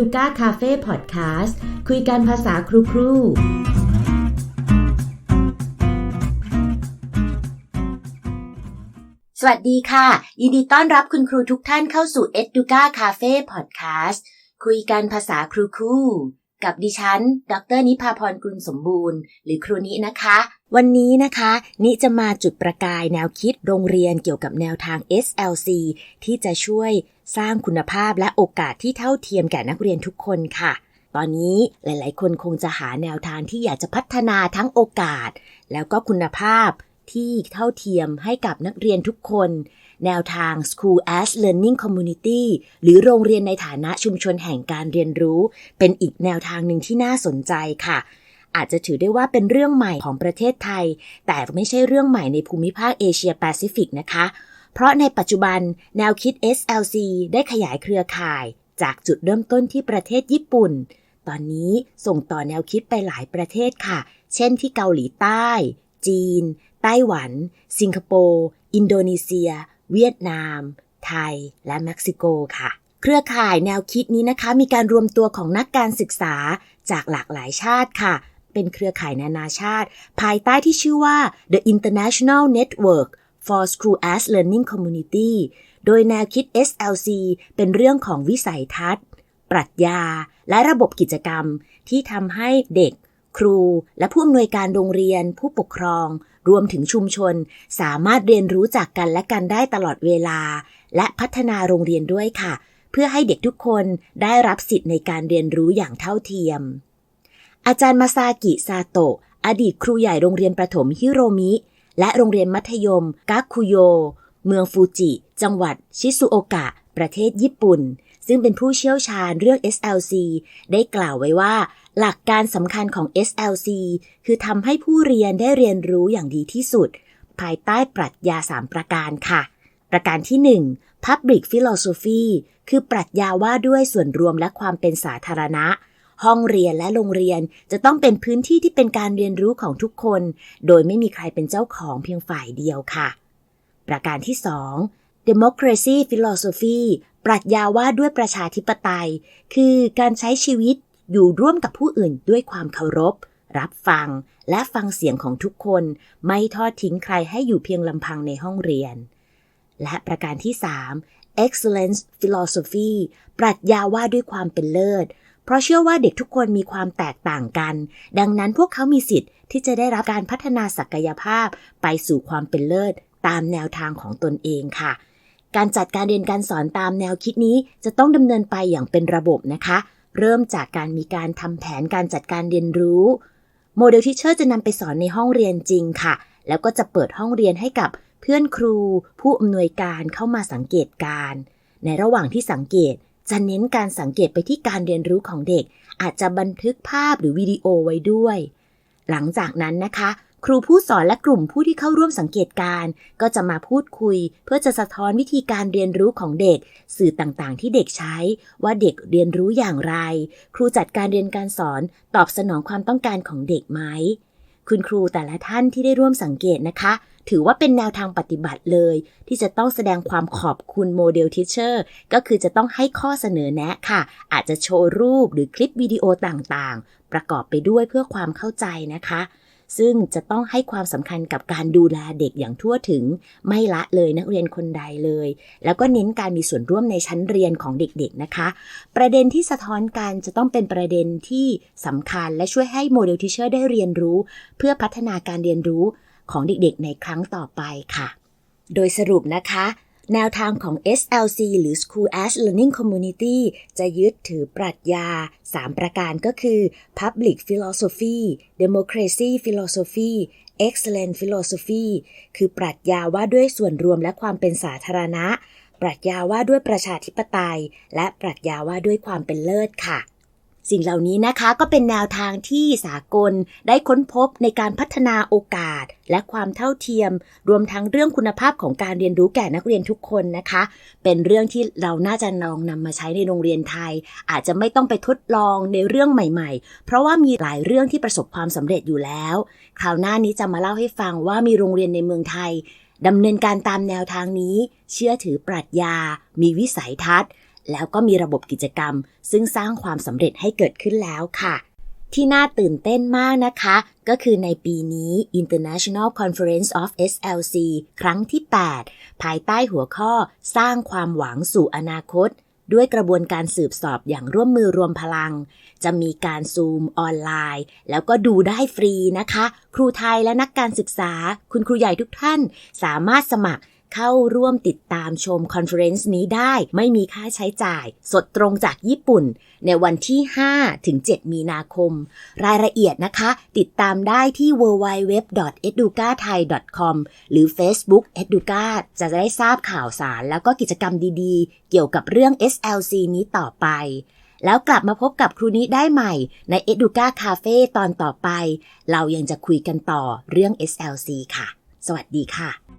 ดูก้าคาเฟ่พอดแคสต์คุยกันภาษาครูครูสวัสดีค่ะ ยินดีต้อนรับคุณครูทุกท่านเข้าสู่ e d u c a Cafe Podcast คุยกันภาษาครูครู กับดิฉัน ดรนิพาพรกุลสมบูรณ์ หรือครูนินะคะ วันนี้นะคะ นิจะมาจุดประกายแนวคิดโรงเรียนเกี่ยวกับแนวทาง SLC ที่จะช่วยสร้างคุณภาพและโอกาสที่เท่าเทียมแก่นักเรียนทุกคนค่ะ ตอนนี้หลาย ๆ คนคงจะหาแนวทางที่อยากจะพัฒนาทั้งโอกาส แล้วก็คุณภาพที่เท่าเทียมให้กับนักเรียนทุกคน แนวทาง School as Learning Community หรือโรงเรียนในฐานะชุมชนแห่งการเรียนรู้ เป็นอีกแนวทางหนึ่งที่น่าสนใจค่ะอาจจะถือได้ว่าเป็นเรื่องใหม่ของประเทศไทย แต่ไม่ใช่เรื่องใหม่ในภูมิภาคเอเชียแปซิฟิกนะคะ เพราะในปัจจุบันแนวคิด SLC ได้ขยายเครือข่าย จากจุดเริ่มต้นที่ประเทศญี่ปุ่น ตอนนี้ส่งต่อแนวคิดไปหลายประเทศค่ะ เช่นที่เกาหลีใต้ จีน ไต้หวัน สิงคโปร์ อินโดนีเซีย เวียดนาม ไทย และเม็กซิโกค่ะ เครือข่ายแนวคิดนี้นะคะ มีการรวมตัวของนักการศึกษาจากหลากหลายชาติค่ะ เป็นเครือข่ายนานาชาติ ภายใต้ที่ชื่อว่า The International Network for School as Learning Community โดยแนวคิด SLC เป็นเรื่องของวิสัยทัศน์ ปรัชญา และระบบกิจกรรมที่ทำให้เด็ก ครู และผู้อำนวยการโรงเรียน ผู้ปกครอง รวมถึงชุมชนสามารถเรียนรู้จากกันและกันได้ตลอดเวลา และพัฒนาโรงเรียนด้วยค่ะ เพื่อให้เด็กทุกคนได้รับสิทธิ์ในการเรียนรู้อย่างเท่าเทียม อาจารย์มาซากิซาโตะอดีตครูใหญ่โรงเรียนประถมฮิโรมิ และโรงเรียนมัธยมกาคุโย เมืองฟูจิ จังหวัดชิซุโอกะ ประเทศญี่ปุ่น ซึ่งเป็นผู้เชี่ยวชาญเรื่อง SLC ได้กล่าวไว้ว่า หลักการสำคัญของ SLC คือทำให้ผู้เรียนได้เรียนรู้อย่างดีที่สุด ภายใต้ปรัชญา 3 ประการค่ะ ประการที่ 1 Public Philosophy คือปรัชญาว่าด้วยส่วนรวมและความเป็นสาธารณะห้องเรียนและโรงเรียนจะต้องเป็นพื้นที่ที่เป็นการเรียนรู้ของทุกคน โดยไม่มีใครเป็นเจ้าของเพียงฝ่ายเดียวค่ะ ประการที่ 2 Democracy Philosophy ปรัชญาว่าด้วยประชาธิปไตย คือการใช้ชีวิตอยู่ร่วมกับผู้อื่นด้วยความเคารพ รับฟัง และฟังเสียงของทุกคน ไม่ทอดทิ้งใครให้อยู่เพียงลำพังในห้องเรียน และประการที่ 3 Excellence Philosophy ปรัชญาว่าด้วยความเป็นเลิศ เพราะเชื่อว่าเด็กทุกคนมีความแตกต่างกัน ดังนั้นพวกเขามีสิทธิ์ที่จะได้รับการพัฒนาศักยภาพ ไปสู่ความเป็นเลิศตามแนวทางของตนเองค่ะ การจัดการเรียนการสอนตามแนวคิดนี้จะต้องดำเนินไปอย่างเป็นระบบนะคะ เริ่มจากการมีการทำแผนการจัดการเรียนรู้โมเดลทิเชอร์จะนำไปสอนในห้องเรียนจริงค่ะ แล้วก็จะเปิดห้องเรียนให้กับเพื่อนครู ผู้อำนวยการเข้ามาสังเกตการ ในระหว่างที่สังเกตจะเน้นการสังเกตไปที่การเรียนรู้ของเด็ก อาจจะบันทึกภาพหรือวิดีโอไว้ด้วย หลังจากนั้นนะคะ ครูผู้สอนและกลุ่มผู้ที่เข้าร่วมสังเกตการก็จะมาพูดคุย เพื่อจะสะท้อนวิธีการเรียนรู้ของเด็ก สื่อต่างๆ ที่เด็กใช้ ว่าเด็กเรียนรู้อย่างไร ครูจัดการเรียนการสอนตอบสนองความต้องการของเด็กไหมคุณครูแต่ละท่านที่ได้ร่วมสังเกตนะคะ ถือว่าเป็นแนวทางปฏิบัติเลย ที่จะต้องแสดงความขอบคุณโมเดลทิเชอร์ก็คือจะต้องให้ข้อเสนอแนะค่ะ อาจจะโชว์รูปหรือคลิปวิดีโอต่างๆ ประกอบไปด้วยเพื่อความเข้าใจนะคะ ซึ่งจะต้องให้ความสำคัญกับการดูแลเด็กอย่างทั่วถึง ไม่ละเลยนักเรียนคนใดเลย แล้วก็เน้นการมีส่วนร่วมในชั้นเรียนของเด็กๆนะคะ ประเด็นที่สะท้อนกันจะต้องเป็นประเด็นที่สำคัญและช่วยให้โมเดลทิเชอร์ได้เรียนรู้ เพื่อพัฒนาการเรียนรู้ของเด็กๆ ในครั้งต่อไปค่ะ โดยสรุปนะคะ แนวทางของ SLC หรือ School as Learning Community จะยึดถือปรัชญา 3 ประการก็คือ Public Philosophy Democracy Philosophy Excellent Philosophy คือปรัชญาว่าด้วยส่วนรวมและความเป็นสาธารณะ ปรัชญาว่าด้วยประชาธิปไตย และปรัชญาว่าด้วยความเป็นเลิศค่ะ สิ่งเหล่านี้นะคะก็เป็นแนวทางที่สากลได้ค้นพบในการพัฒนาโอกาส และความเท่าเทียม รวมทั้งเรื่องคุณภาพของการเรียนรู้แก่นักเรียนทุกคนนะคะ เป็นเรื่องที่เราน่าจะลองนำมาใช้ในโรงเรียนไทย อาจจะไม่ต้องไปทดลองในเรื่องใหม่ๆ เพราะว่ามีหลายเรื่องที่ประสบความสำเร็จอยู่แล้ว คราวหน้านี้จะมาเล่าให้ฟังว่ามีโรงเรียนในเมืองไทยดำเนินการตามแนวทางนี้ เชื่อถือปรัชญา มีวิสัยทัศน์ แล้วก็มีระบบกิจกรรม ซึ่งสร้างความสำเร็จให้เกิดขึ้นแล้วค่ะ ที่น่าตื่นเต้นมากนะคะ ก็คือในปีนี้ International Conference of SLC ครั้งที่ 8 ภายใต้หัวข้อสร้างความหวังสู่อนาคตด้วยกระบวนการสืบสอบอย่างร่วมมือรวมพลัง จะมีการซูมออนไลน์ แล้วก็ดูได้ฟรีนะคะ ครูไทยและนักการศึกษา คุณครูใหญ่ทุกท่าน สามารถสมัคร เข้าร่วมติดตามชมคอนเฟอเรนซ์นี้ได้ไม่มีค่าใช้จ่าย สดตรงจากญี่ปุ่น ในวันที่ 5 ถึง 7 มีนาคม รายละเอียดนะคะ ติดตามได้ที่ www.educathai.com หรือ Facebook Educa จะได้ทราบข่าวสารแล้วก็กิจกรรมดีๆ เกี่ยวกับเรื่อง SLC นี้ต่อไปแล้วกลับมาพบกับครูนี้ได้ใหม่ใน Educa Cafe ตอนต่อไป เรายังจะคุยกันต่อเรื่อง SLC ค่ะ สวัสดีค่ะ